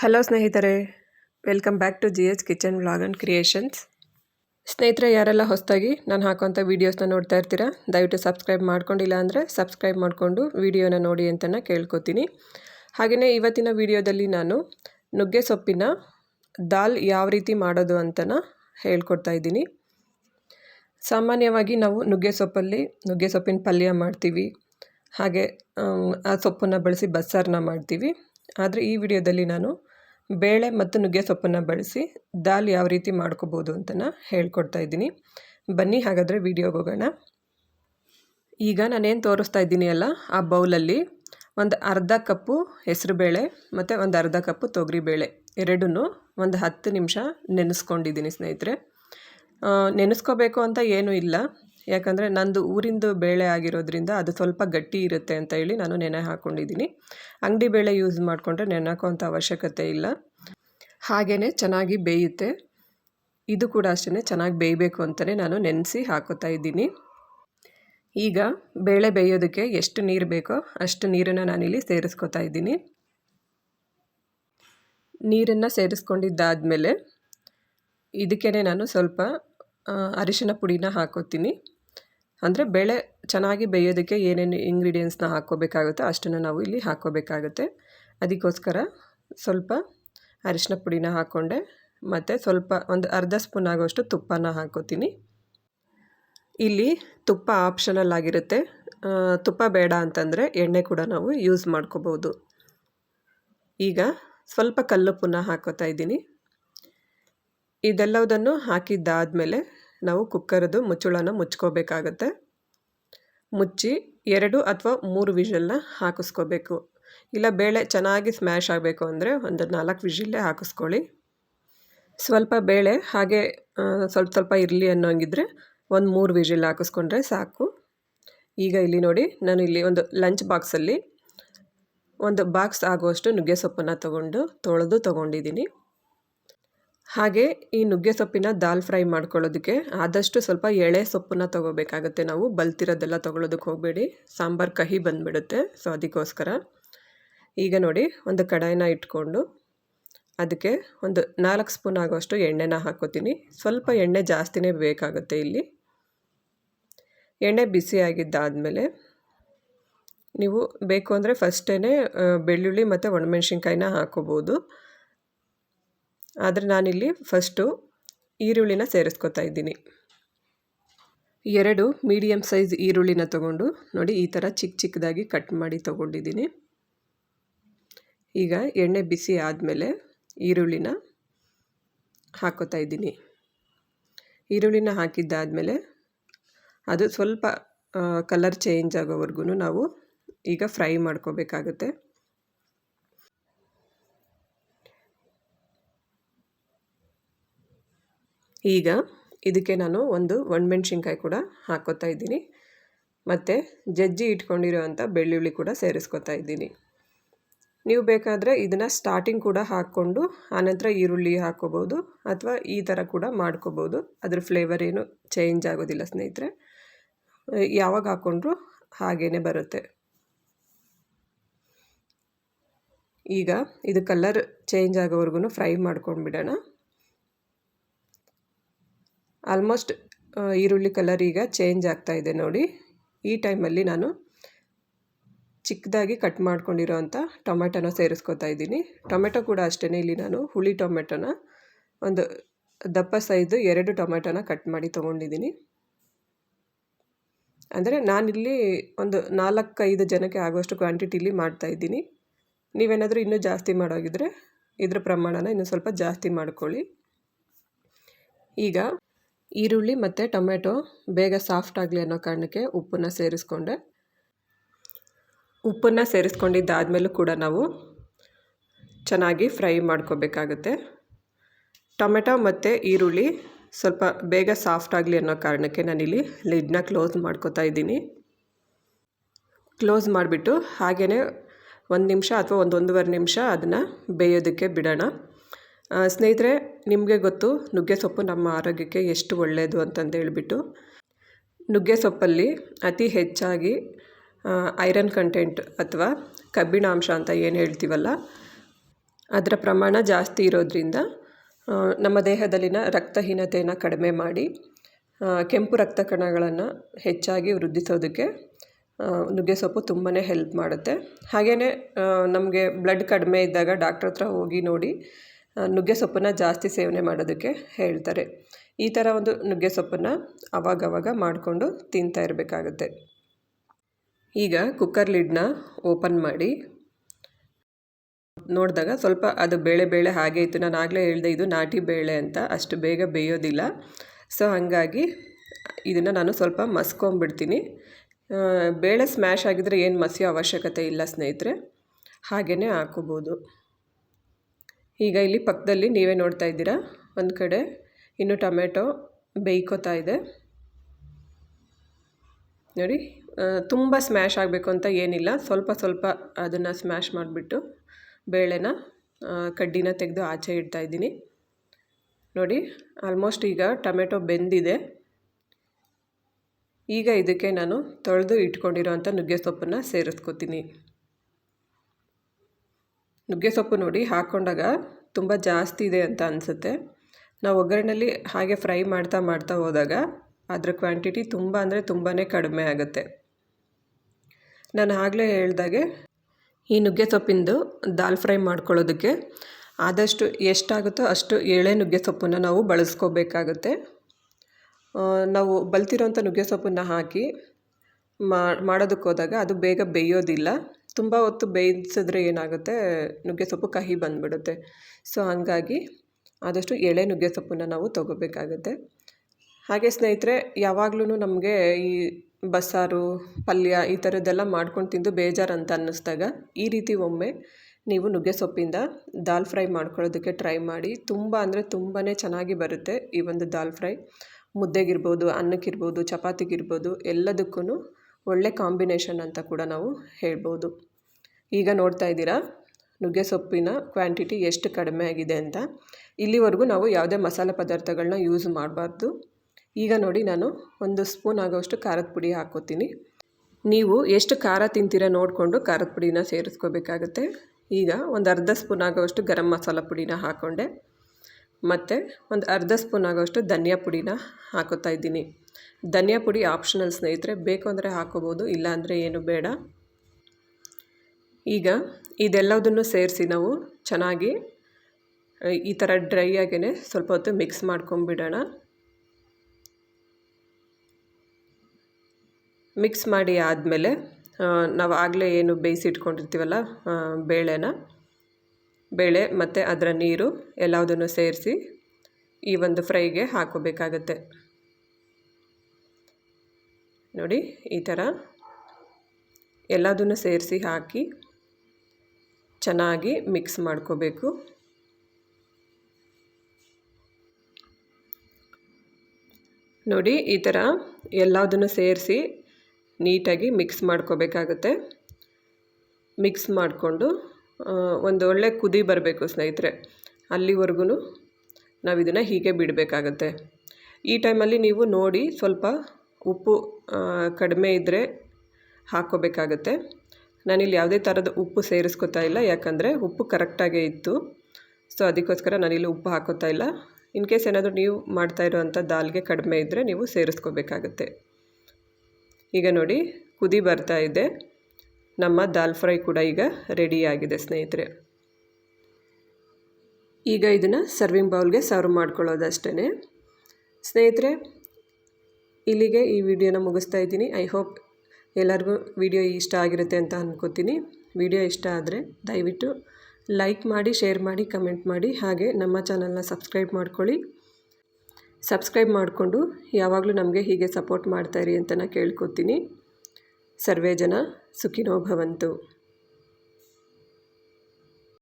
Hello ಸ್ನೇಹಿತರೆ. Welcome back to G H kitchen vlog and creations ಸ್ನೇಹಿತರೆ, ಯಾರೆಲ್ಲ ಹೊಸದಾಗಿ ನಾನು ಹಾಕೋಂಥ ವೀಡಿಯೋಸ್ನ ನೋಡ್ತಾ ಇರ್ತೀರಾ, ದಯವಿಟ್ಟು ಸಬ್ಸ್ಕ್ರೈಬ್ ಮಾಡ್ಕೊಂಡಿಲ್ಲ ಅಂದರೆ ಸಬ್ಸ್ಕ್ರೈಬ್ ಮಾಡಿಕೊಂಡು ವೀಡಿಯೋನ ನೋಡಿ ಅಂತನ ಕೇಳ್ಕೊತೀನಿ. ಹಾಗೆಯೇ ಇವತ್ತಿನ ವೀಡಿಯೋದಲ್ಲಿ ನಾನು ನುಗ್ಗೆ ಸೊಪ್ಪಿನ ದಾಲ್ ಯಾವ ರೀತಿ ಮಾಡೋದು ಅಂತನ ಹೇಳ್ಕೊಡ್ತಾ ಇದ್ದೀನಿ. ಸಾಮಾನ್ಯವಾಗಿ ನಾವು ನುಗ್ಗೆ ಸೊಪ್ಪಲ್ಲಿ ನುಗ್ಗೆ ಸೊಪ್ಪಿನ ಪಲ್ಯ ಮಾಡ್ತೀವಿ. ಹಾಗೆ, ಆ ಸೊಪ್ಪನ್ನು ಬಳಸಿ ಬಸ್ಸಾರನ್ನ ಮಾಡ್ತೀವಿ. ಆದರೆ ಈ ವಿಡಿಯೋದಲ್ಲಿ ನಾನು ಬೇಳೆ ಮತ್ತು ನುಗ್ಗೆ ಸೊಪ್ಪನ್ನು ಬಳಸಿ ದಾಲ್ ಯಾವ ರೀತಿ ಮಾಡ್ಕೋಬೋದು ಅಂತನ ಹೇಳ್ಕೊಡ್ತಾ ಇದ್ದೀನಿ. ಬನ್ನಿ ಹಾಗಾದರೆ ವಿಡಿಯೋಗೆ ಹೋಗೋಣ. ಈಗ ನಾನೇನು ತೋರಿಸ್ತಾ ಇದ್ದೀನಿ ಅಲ್ಲ, ಆ ಬೌಲಲ್ಲಿ ಒಂದು ಅರ್ಧ ಕಪ್ಪು ಹೆಸರುಬೇಳೆ ಮತ್ತು ಒಂದು ಅರ್ಧ ಕಪ್ಪು ತೊಗರಿಬೇಳೆ ಎರಡನ್ನೂ ಒಂದು ಹತ್ತು ನಿಮಿಷ ನೆನೆಸ್ಕೊಂಡಿದ್ದೀನಿ ಸ್ನೇಹಿತರೆ. ನೆನೆಸ್ಕೋಬೇಕು ಅಂತ ಏನೂ ಇಲ್ಲ. ಯಾಕಂದರೆ ನಂದು ಊರಿಂದು ಬೇಳೆ ಆಗಿರೋದ್ರಿಂದ ಅದು ಸ್ವಲ್ಪ ಗಟ್ಟಿ ಇರುತ್ತೆ ಅಂತ ಹೇಳಿ ನಾನು ನೆನೆ ಹಾಕ್ಕೊಂಡಿದ್ದೀನಿ ಅಂಗಡಿ ಬೇಳೆ ಯೂಸ್ ಮಾಡಿಕೊಂಡ್ರೆ ನೆನೆ ಹಾಕೋಂಥ ಅವಶ್ಯಕತೆ ಇಲ್ಲ. ಹಾಗೆಯೇ ಚೆನ್ನಾಗಿ ಬೇಯುತ್ತೆ. ಇದು ಕೂಡ ಅಷ್ಟೇ ಚೆನ್ನಾಗಿ ಬೇಯಬೇಕು ಅಂತಲೇ ನಾನು ನೆನೆಸಿ ಹಾಕೋತಾ ಇದ್ದೀನಿ. ಈಗ ಬೇಳೆ ಬೇಯೋದಕ್ಕೆ ಎಷ್ಟು ನೀರು ಬೇಕೋ ಅಷ್ಟು ನೀರನ್ನು ನಾನಿಲ್ಲಿ ಸೇರಿಸ್ಕೊತಾ ಇದ್ದೀನಿ. ನೀರನ್ನು ಸೇರಿಸ್ಕೊಂಡಿದ್ದಾದಮೇಲೆ ಇದಕ್ಕೇ ನಾನು ಸ್ವಲ್ಪ ಅರಿಶಿನ ಪುಡಿನ ಹಾಕೋತೀನಿ. ಅಂದರೆ ಬೇಳೆ ಚೆನ್ನಾಗಿ ಬೇಯೋದಕ್ಕೆ ಏನೇನು ಇಂಗ್ರೀಡಿಯೆಂಟ್ಸ್ನ ಹಾಕ್ಕೋಬೇಕಾಗುತ್ತೋ ಅಷ್ಟನ್ನು ನಾವು ಇಲ್ಲಿ ಹಾಕ್ಕೋಬೇಕಾಗುತ್ತೆ. ಅದಕ್ಕೋಸ್ಕರ ಸ್ವಲ್ಪ ಅರಿಶಿನ ಪುಡಿನ ಹಾಕ್ಕೊಂಡೆ, ಮತ್ತು ಸ್ವಲ್ಪ ಒಂದು ಅರ್ಧ ಸ್ಪೂನ್ ಆಗೋಷ್ಟು ತುಪ್ಪನ ಹಾಕ್ಕೋತೀನಿ. ಇಲ್ಲಿ ತುಪ್ಪ ಆಪ್ಷನಲ್ ಆಗಿರುತ್ತೆ. ತುಪ್ಪ ಬೇಡ ಅಂತಂದರೆ ಎಣ್ಣೆ ಕೂಡ ನಾವು ಯೂಸ್ ಮಾಡ್ಕೋಬೋದು. ಈಗ ಸ್ವಲ್ಪ ಕಲ್ಲುಪ್ಪನ್ನ ಹಾಕೋತಾ ಇದ್ದೀನಿ. ಇದೆಲ್ಲವುದನ್ನು ಹಾಕಿದ್ದಾದಮೇಲೆ ನಾವು ಕುಕ್ಕರದು ಮುಚ್ಚಳನ ಮುಚ್ಕೋಬೇಕಾಗತ್ತೆ. ಮುಚ್ಚಿ ಎರಡು ಅಥವಾ ಮೂರು ವಿಷಲ್ನ ಹಾಕಿಸ್ಕೋಬೇಕು. ಇಲ್ಲ ಬೇಳೆ ಚೆನ್ನಾಗಿ ಸ್ಮ್ಯಾಶ್ ಆಗಬೇಕು ಅಂದರೆ ಒಂದು ನಾಲ್ಕು ವಿಷಿಲ್ಲೇ ಹಾಕಿಸ್ಕೊಳ್ಳಿ. ಸ್ವಲ್ಪ ಬೇಳೆ ಹಾಗೆ ಸ್ವಲ್ಪ ಸ್ವಲ್ಪ ಇರಲಿ ಅನ್ನೋಂಗಿದ್ರೆ ಒಂದು ಮೂರು ವಿಷಿಲ್ ಹಾಕಿಸ್ಕೊಂಡ್ರೆ ಸಾಕು. ಈಗ ಇಲ್ಲಿ ನೋಡಿ ನಾನು ಇಲ್ಲಿ ಒಂದು ಲಂಚ್ ಬಾಕ್ಸಲ್ಲಿ ಒಂದು ಬಾಕ್ಸ್ ಆಗುವಷ್ಟು ನುಗ್ಗೆ ಸೊಪ್ಪನ್ನು ತಗೊಂಡು ತೊಳೆದು ತೊಗೊಂಡಿದ್ದೀನಿ. ಹಾಗೆ ಈ ನುಗ್ಗೆ ಸೊಪ್ಪಿನ ದಾಲ್ ಫ್ರೈ ಮಾಡ್ಕೊಳ್ಳೋದಕ್ಕೆ ಆದಷ್ಟು ಸ್ವಲ್ಪ ಎಳೆ ಸೊಪ್ಪನ್ನ ತೊಗೋಬೇಕಾಗುತ್ತೆ ನಾವು. ಬಲ್ತಿರೋದೆಲ್ಲ ತೊಗೊಳೋದಕ್ಕೆ ಹೋಗಬೇಡಿ. ಸಾಂಬಾರು ಕಹಿ ಬಂದುಬಿಡುತ್ತೆ, ಸೊ ಅದಕ್ಕೋಸ್ಕರ. ಈಗ ನೋಡಿ, ಒಂದು ಕಡಾಯಿನ ಇಟ್ಕೊಂಡು ಅದಕ್ಕೆ ಒಂದು ನಾಲ್ಕು ಸ್ಪೂನ್ ಆಗೋಷ್ಟು ಎಣ್ಣೆನ ಹಾಕೋತೀನಿ ಸ್ವಲ್ಪ ಎಣ್ಣೆ ಜಾಸ್ತಿನೇ ಬೇಕಾಗುತ್ತೆ ಇಲ್ಲಿ. ಎಣ್ಣೆ ಬಿಸಿ ಆಗಿದ್ದಾದಮೇಲೆ ನೀವು ಬೇಕು ಅಂದರೆ ಫಸ್ಟೇ ಬೆಳ್ಳುಳ್ಳಿ ಮತ್ತು ಒಣಮೆಣ್ಸಿನ್ಕಾಯಿನ ಹಾಕೋಬೋದು ಆದರೆ ನಾನಿಲ್ಲಿ ಫಸ್ಟು ಈರುಳ್ಳಿನ ಸೇರಿಸ್ಕೊತಾ ಇದ್ದೀನಿ. ಎರಡು ಮೀಡಿಯಮ್ ಸೈಜ್ ಈರುಳ್ಳಿನ ತಗೊಂಡು ನೋಡಿ ಈ ಥರ ಚಿಕ್ಕ ಚಿಕ್ಕದಾಗಿ ಕಟ್ ಮಾಡಿ ತೊಗೊಂಡಿದ್ದೀನಿ. ಈಗ ಎಣ್ಣೆ ಬಿಸಿ ಆದಮೇಲೆ ಈರುಳ್ಳಿನ ಹಾಕೋತಾ ಇದ್ದೀನಿ. ಈರುಳ್ಳಿನ ಹಾಕಿದ್ದಾದಮೇಲೆ ಅದು ಸ್ವಲ್ಪ ಕಲರ್ ಚೇಂಜ್ ಆಗೋವರೆಗೂ ನಾವು ಈಗ ಫ್ರೈ ಮಾಡ್ಕೋಬೇಕಾಗುತ್ತೆ. ಈಗ ಇದಕ್ಕೆ ನಾನು ಒಂದು ಒಣಮೆಣ್ಸಿನ್ಕಾಯಿ ಕೂಡ ಹಾಕೋತಾ ಇದ್ದೀನಿ. ಮತ್ತು ಜಜ್ಜಿ ಇಟ್ಕೊಂಡಿರೋವಂಥ ಬೆಳ್ಳುಳ್ಳಿ ಕೂಡ ಸೇರಿಸ್ಕೊತಾ ಇದ್ದೀನಿ. ನೀವು ಬೇಕಾದರೆ ಇದನ್ನು ಸ್ಟಾರ್ಟಿಂಗ್ ಕೂಡ ಹಾಕ್ಕೊಂಡು ಆನಂತರ ಈರುಳ್ಳಿ ಹಾಕ್ಕೋಬೋದು ಅಥವಾ ಈ ಥರ ಕೂಡ ಮಾಡ್ಕೋಬೋದು. ಅದ್ರ ಫ್ಲೇವರ್ ಏನು ಚೇಂಜ್ ಆಗೋದಿಲ್ಲ ಸ್ನೇಹಿತರೆ. ಯಾವಾಗ ಹಾಕ್ಕೊಂಡ್ರು ಹಾಗೇ ಬರುತ್ತೆ. ಈಗ ಇದು ಕಲರ್ ಚೇಂಜ್ ಆಗೋವರೆಗೂ ಫ್ರೈ ಮಾಡ್ಕೊಂಡ್ಬಿಡೋಣ. ಆಲ್ಮೋಸ್ಟ್ ಈರುಳ್ಳಿ ಕಲರ್ ಈಗ ಚೇಂಜ್ ಆಗ್ತಾ ಇದೆ ನೋಡಿ. ಈ ಟೈಮಲ್ಲಿ ನಾನು ಚಿಕ್ಕದಾಗಿ ಕಟ್ ಮಾಡ್ಕೊಂಡಿರೋ ಅಂಥ ಟೊಮೆಟೊನ ಸೇರಿಸ್ಕೊತಾ ಇದ್ದೀನಿ. ಟೊಮೆಟೊ ಕೂಡ ಅಷ್ಟೇ ಇಲ್ಲಿ ನಾನು ಹುಳಿ ಟೊಮೆಟೊನ ಒಂದು ದಪ್ಪ ಸೈಜು ಎರಡು ಟೊಮೆಟೊನ ಕಟ್ ಮಾಡಿ ತೊಗೊಂಡಿದ್ದೀನಿ. ಅಂದರೆ ನಾನಿಲ್ಲಿ ಒಂದು ನಾಲ್ಕೈದು ಜನಕ್ಕೆ ಆಗುವಷ್ಟು ಕ್ವಾಂಟಿಟಿಲಿ ಮಾಡ್ತಾಯಿದ್ದೀನಿ ನೀವೇನಾದರೂ ಇನ್ನೂ ಜಾಸ್ತಿ ಮಾಡೋಗಿದ್ರೆ ಇದರ ಪ್ರಮಾಣನ ಇನ್ನೂ ಸ್ವಲ್ಪ ಜಾಸ್ತಿ ಮಾಡ್ಕೊಳ್ಳಿ. ಈಗ ಈರುಳ್ಳಿ ಮತ್ತು ಟೊಮೆಟೊ ಬೇಗ ಸಾಫ್ಟ್ ಆಗಲಿ ಅನ್ನೋ ಕಾರಣಕ್ಕೆ ಉಪ್ಪನ್ನು ಸೇರಿಸ್ಕೊಂಡೆ. ಉಪ್ಪನ್ನು ಸೇರಿಸ್ಕೊಂಡಿದ್ದಾದಮೇಲೂ ಕೂಡ ನಾವು ಚೆನ್ನಾಗಿ ಫ್ರೈ ಮಾಡ್ಕೋಬೇಕಾಗುತ್ತೆ. ಟೊಮೆಟೊ ಮತ್ತು ಈರುಳ್ಳಿ ಸ್ವಲ್ಪ ಬೇಗ ಸಾಫ್ಟ್ ಆಗಲಿ ಅನ್ನೋ ಕಾರಣಕ್ಕೆ ನಾನಿಲ್ಲಿ ಲಿಡ್ನ ಕ್ಲೋಸ್ ಮಾಡ್ಕೋತಾ ಇದ್ದೀನಿ. ಕ್ಲೋಸ್ ಮಾಡಿಬಿಟ್ಟು ಹಾಗೆಯೇ ಒಂದು ನಿಮಿಷ ಅಥವಾ ಒಂದು ಒಂದೂವರೆ ನಿಮಿಷ ಅದನ್ನು ಬೇಯೋದಕ್ಕೆ ಬಿಡೋಣ. ಸ್ನೇಹಿತರೆ, ನಿಮಗೆ ಗೊತ್ತು, ನುಗ್ಗೆ ಸೊಪ್ಪು ನಮ್ಮ ಆರೋಗ್ಯಕ್ಕೆ ಎಷ್ಟು ಒಳ್ಳೆಯದು ಅಂತಂದು ಹೇಳ್ಬಿಟ್ಟು. ನುಗ್ಗೆ ಸೊಪ್ಪಲ್ಲಿ ಅತಿ ಹೆಚ್ಚಾಗಿ ಐರನ್ ಕಂಟೆಂಟ್ ಅಥವಾ ಕಬ್ಬಿಣಾಂಶ ಅಂತ ಏನು ಹೇಳ್ತೀವಲ್ಲ, ಅದರ ಪ್ರಮಾಣ ಜಾಸ್ತಿ ಇರೋದ್ರಿಂದ ನಮ್ಮ ದೇಹದಲ್ಲಿನ ರಕ್ತಹೀನತೆಯನ್ನು ಕಡಿಮೆ ಮಾಡಿ ಕೆಂಪು ರಕ್ತ ಕಣಗಳನ್ನು ಹೆಚ್ಚಾಗಿ ವೃದ್ಧಿಸೋದಕ್ಕೆ ನುಗ್ಗೆ ಸೊಪ್ಪು ತುಂಬಾ ಹೆಲ್ಪ್ ಮಾಡುತ್ತೆ. ಹಾಗೆಯೇ ನಮಗೆ ಬ್ಲಡ್ ಕಡಿಮೆ ಇದ್ದಾಗ ಡಾಕ್ಟ್ರ್ ಹತ್ರ ಹೋಗಿ ನೋಡಿ ನುಗ್ಗೆ ಸೊಪ್ಪನ್ನು ಜಾಸ್ತಿ ಸೇವನೆ ಮಾಡೋದಕ್ಕೆ ಹೇಳ್ತಾರೆ. ಈ ಥರ ಒಂದು ನುಗ್ಗೆ ಸೊಪ್ಪನ್ನು ಅವಾಗವಾಗ ಮಾಡಿಕೊಂಡು ತಿಂತಾ ಇರಬೇಕಾಗುತ್ತೆ. ಈಗ ಕುಕ್ಕರ್ ಲಿಡ್ನ ಓಪನ್ ಮಾಡಿ. ನೋಡಿದಾಗ ಸ್ವಲ್ಪ ಅದು ಬೇಳೆ ಬೇಳೆ ಹಾಗೆ ಇತ್ತು. ನಾನು ಆಗಲೇ ಹೇಳಿದೆ ಇದು ನಾಟಿ ಬೇಳೆ ಅಂತ. ಅಷ್ಟು ಬೇಗ ಬೇಯೋದಿಲ್ಲ. ಸೊ ಹಾಗಾಗಿ ಇದನ್ನು ನಾನು ಸ್ವಲ್ಪ ಮಸ್ಕೊಂಬಿಡ್ತೀನಿ. ಬೇಳೆ ಸ್ಮ್ಯಾಶ್ ಆಗಿದ್ರೆ ಏನು ಮಸಿಯೋ ಅವಶ್ಯಕತೆ ಇಲ್ಲ ಸ್ನೇಹಿತರೆ. ಹಾಗೆಯೇ ಹಾಕೋಬೋದು ಈಗ ಇಲ್ಲಿ ಪಕ್ಕದಲ್ಲಿ ನೀವೇ ನೋಡ್ತಾ ಇದ್ದೀರಾ? ಒಂದು ಕಡೆ ಇನ್ನು ಟೊಮೆಟೊ ಬೇಯ್ಕೋತಾ ಇದೆ. ನೋಡಿ ತುಂಬ ಸ್ಮ್ಯಾಶ್ ಆಗಬೇಕು ಅಂತ ಏನಿಲ್ಲ. ಸ್ವಲ್ಪ ಸ್ವಲ್ಪ ಅದನ್ನು ಸ್ಮ್ಯಾಶ್ ಮಾಡಿಬಿಟ್ಟು ಬೇಳೆನ ಕಡ್ಡಿನ ತೆಗೆದು ಆಚೆ ಇಡ್ತಾ ಇದ್ದೀನಿ. ನೋಡಿ ಆಲ್ಮೋಸ್ಟ್ ಈಗ ಟೊಮೆಟೊ ಬೆಂದಿದೆ. ಈಗ ಇದಕ್ಕೆ ನಾನು ತೊಳೆದು ಇಟ್ಕೊಂಡಿರೋಂಥ ನುಗ್ಗೆ ಸೊಪ್ಪನ್ನು ಸೇರಿಸ್ಕೋತೀನಿ. ನುಗ್ಗೆ ಸೊಪ್ಪು ನೋಡಿ ಹಾಕ್ಕೊಂಡಾಗ ತುಂಬ ಜಾಸ್ತಿ ಇದೆ ಅಂತ ಅನಿಸುತ್ತೆ. ನಾವು ಒಗ್ಗರಣೆಯಲ್ಲಿ ಹಾಗೆ ಫ್ರೈ ಮಾಡ್ತಾ ಮಾಡ್ತಾ ಹೋದಾಗ ಅದರ ಕ್ವಾಂಟಿಟಿ ತುಂಬ ಅಂದರೆ ತುಂಬಾ ಕಡಿಮೆ ಆಗುತ್ತೆ. ನಾನು ಆಗಲೇ ಹೇಳ್ದಾಗೆ ಈ ನುಗ್ಗೆ ಸೊಪ್ಪಿಂದು ದಾಲ್ ಫ್ರೈ ಮಾಡ್ಕೊಳ್ಳೋದಕ್ಕೆ ಆದಷ್ಟು ಎಷ್ಟಾಗುತ್ತೋ ಅಷ್ಟು ಏಳೆ ನುಗ್ಗೆ ಸೊಪ್ಪನ್ನು ನಾವು ಬಳಸ್ಕೋಬೇಕಾಗುತ್ತೆ. ನಾವು ಬಲ್ತಿರೋಂಥ ನುಗ್ಗೆ ಸೊಪ್ಪನ್ನು ಹಾಕಿ ಮಾಡೋದಕ್ಕೆ ಹೋದಾಗ ಅದು ಬೇಗ ಬೇಯೋದಿಲ್ಲ. ತುಂಬ ಹೊತ್ತು ಬೇಯಿಸಿದ್ರೆ ಏನಾಗುತ್ತೆ? ನುಗ್ಗೆ ಸೊಪ್ಪು ಕಹಿ ಬಂದುಬಿಡುತ್ತೆ. ಸೊ, ಹಾಗಾಗಿ ಆದಷ್ಟು ಎಳೆ ನುಗ್ಗೆ ಸೊಪ್ಪನ್ನು ನಾವು ತಗೋಬೇಕಾಗುತ್ತೆ. ಹಾಗೆ ಸ್ನೇಹಿತರೆ ಯಾವಾಗ್ಲೂ ನಮಗೆ ಈ ಬಸ್ಸಾರು, ಪಲ್ಯ ಈ ಥರದ್ದೆಲ್ಲ ಮಾಡ್ಕೊಂಡು ತಿಂದು ಬೇಜಾರು ಅಂತ ಅನ್ನಿಸ್ದಾಗ ಈ ರೀತಿ ಒಮ್ಮೆ ನೀವು ನುಗ್ಗೆ ಸೊಪ್ಪಿಂದ ದಾಲ್ ಫ್ರೈ ಮಾಡ್ಕೊಳ್ಳೋದಕ್ಕೆ ಟ್ರೈ ಮಾಡಿ. ತುಂಬ ಅಂದರೆ ತುಂಬಾ ಚೆನ್ನಾಗಿ ಬರುತ್ತೆ ಈ ಒಂದು ದಾಲ್ ಫ್ರೈ. ಮುದ್ದೆಗಿರ್ಬೋದು, ಅನ್ನಕ್ಕಿರ್ಬೋದು, ಚಪಾತಿಗಿರ್ಬೋದು ಎಲ್ಲದಕ್ಕೂ ಒಳ್ಳೆ ಕಾಂಬಿನೇಷನ್ ಅಂತ ಕೂಡ ನಾವು ಹೇಳ್ಬೋದು. ಈಗ ನೋಡ್ತಾ ಇದ್ದೀರಾ? ನುಗ್ಗೆ ಸೊಪ್ಪಿನ ಕ್ವಾಂಟಿಟಿ ಎಷ್ಟು ಕಡಿಮೆ ಆಗಿದೆ ಅಂತ. ಇಲ್ಲಿವರೆಗೂ ನಾವು ಯಾವುದೇ ಮಸಾಲೆ ಪದಾರ್ಥಗಳನ್ನ ಯೂಸ್ ಮಾಡಬಾರ್ದು. ಈಗ ನೋಡಿ ನಾನು ಒಂದು ಸ್ಪೂನ್ ಆಗೋಷ್ಟು ಖಾರದ ಪುಡಿ ಹಾಕೋತೀನಿ. ನೀವು ಎಷ್ಟು ಖಾರ ತಿಂತೀರ ನೋಡಿಕೊಂಡು ಖಾರದ ಪುಡಿನ ಸೇರಿಸ್ಕೋಬೇಕಾಗತ್ತೆ. ಈಗ ಒಂದು ಅರ್ಧ ಸ್ಪೂನ್ ಆಗೋಷ್ಟು ಗರಂ ಮಸಾಲ ಪುಡಿನ ಹಾಕ್ಕೊಂಡೆ ಮತ್ತು ಒಂದು ಅರ್ಧ ಸ್ಪೂನ್ ಆಗೋಷ್ಟು ಧನಿಯಾ ಪುಡಿನ ಹಾಕೋತಾ ಇದ್ದೀನಿ. ಧನಿಯಾ ಪುಡಿ ಆಪ್ಷನಲ್ ಸ್ನೇಹಿತರೆ, ಬೇಕು ಅಂದರೆ ಹಾಕೋಬೋದು ಇಲ್ಲಾಂದರೆ ಏನು ಬೇಡ. ಈಗ ಇದೆಲ್ಲದನ್ನು ಸೇರಿಸಿ ನಾವು ಚೆನ್ನಾಗಿ ಈ ಥರ ಡ್ರೈ ಆಗೇ ಸ್ವಲ್ಪ ಹೊತ್ತು ಮಿಕ್ಸ್ ಮಾಡ್ಕೊಂಬಿಡೋಣ. ಮಿಕ್ಸ್ ಮಾಡಿ ಆದಮೇಲೆ ನಾವು ಆಗಲೇ ಏನು ಬೇಯಿಸಿಟ್ಕೊಂಡಿರ್ತೀವಲ್ಲ ಬೇಳೆನ. ಬೇಳೆ ಮತ್ತು ಅದರ ನೀರು ಎಲ್ಲದನ್ನು ಸೇರಿಸಿ ಈ ಒಂದು ಫ್ರೈಗೆ ಹಾಕೋಬೇಕಾಗತ್ತೆ. ನೋಡಿ, ಈ ಥರ ಎಲ್ಲದನ್ನು ಸೇರಿಸಿ ಹಾಕಿ ಚೆನ್ನಾಗಿ ಮಿಕ್ಸ್ ಮಾಡ್ಕೋಬೇಕು. ನೋಡಿ, ಈ ಥರ ಎಲ್ಲದನ್ನು ಸೇರಿಸಿ ನೀಟಾಗಿ ಮಿಕ್ಸ್ ಮಾಡ್ಕೋಬೇಕಾಗುತ್ತೆ. ಮಿಕ್ಸ್ ಮಾಡಿಕೊಂಡು ಒಂದು ಒಳ್ಳೆ ಕುದಿ ಬರಬೇಕು ಸ್ನೇಹಿತರೆ. ಅಲ್ಲಿವರೆಗೂ ನಾವು ಇದನ್ನು ಹೀಗೆ ಬಿಡಬೇಕಾಗತ್ತೆ. ಈ ಟೈಮಲ್ಲಿ ನೀವು ನೋಡಿ ಸ್ವಲ್ಪ ಉಪ್ಪು ಕಡಿಮೆ ಇದ್ದರೆ ಹಾಕ್ಕೋಬೇಕಾಗತ್ತೆ. ನಾನಿಲ್ಲಿ ಯಾವುದೇ ಥರದ ಉಪ್ಪು ಸೇರಿಸ್ಕೊತಾ ಇಲ್ಲ. ಯಾಕಂದರೆ ಉಪ್ಪು ಕರೆಕ್ಟಾಗೇ ಇತ್ತು. ಸೊ, ಅದಕ್ಕೋಸ್ಕರ ನಾನಿಲ್ಲಿ ಉಪ್ಪು ಹಾಕೋತಾ ಇಲ್ಲ. ಇನ್ ಕೇಸ್ ಏನಾದರೂ ನೀವು ಮಾಡ್ತಾ ಇರೋವಂಥ ದಾಲ್ಗೆ ಕಡಿಮೆ ಇದ್ದರೆ ನೀವು ಸೇರಿಸ್ಕೋಬೇಕಾಗತ್ತೆ. ಈಗ ನೋಡಿ, ಕುದಿ ಬರ್ತಾ ಇದೆ. ನಮ್ಮ ದಾಲ್ ಫ್ರೈ ಕೂಡ ಈಗ ರೆಡಿಯಾಗಿದೆ ಸ್ನೇಹಿತರೆ. ಈಗ ಇದನ್ನು ಸರ್ವಿಂಗ್ ಬೌಲ್ಗೆ ಸರ್ವ್ ಮಾಡ್ಕೊಳ್ಳೋದಷ್ಟೇ ಸ್ನೇಹಿತರೆ ಇಲ್ಲಿಗೆ ಈ ವಿಡಿಯೋನ ಮುಗಿಸ್ತಾ ಇದ್ದೀನಿ. ಐ ಹೋಪ್ ಎಲ್ಲರಿಗೂ ವಿಡಿಯೋ ಇಷ್ಟ ಆಗಿರುತ್ತೆ ಅಂತ ಅಂದ್ಕೋತೀನಿ ವಿಡಿಯೋ ಇಷ್ಟ ಆದರೆ ದಯವಿಟ್ಟು ಲೈಕ್ ಮಾಡಿ ಶೇರ್ ಮಾಡಿ ಕಮೆಂಟ್ ಮಾಡಿ. ಹಾಗೆ ನಮ್ಮ ಚಾನಲ್ನ ಸಬ್ಸ್ಕ್ರೈಬ್ ಮಾಡ್ಕೊಳ್ಳಿ. ಸಬ್ಸ್ಕ್ರೈಬ್ ಮಾಡಿಕೊಂಡು ಯಾವಾಗಲೂ ನಮಗೆ ಹೀಗೆ ಸಪೋರ್ಟ್ ಮಾಡ್ತಾಯಿರಿ ಅಂತ ನಾನು ಕೇಳ್ಕೊತೀನಿ. ಸರ್ವೇ ಜನ ಸುಖಿನೋ ಭವಂತು.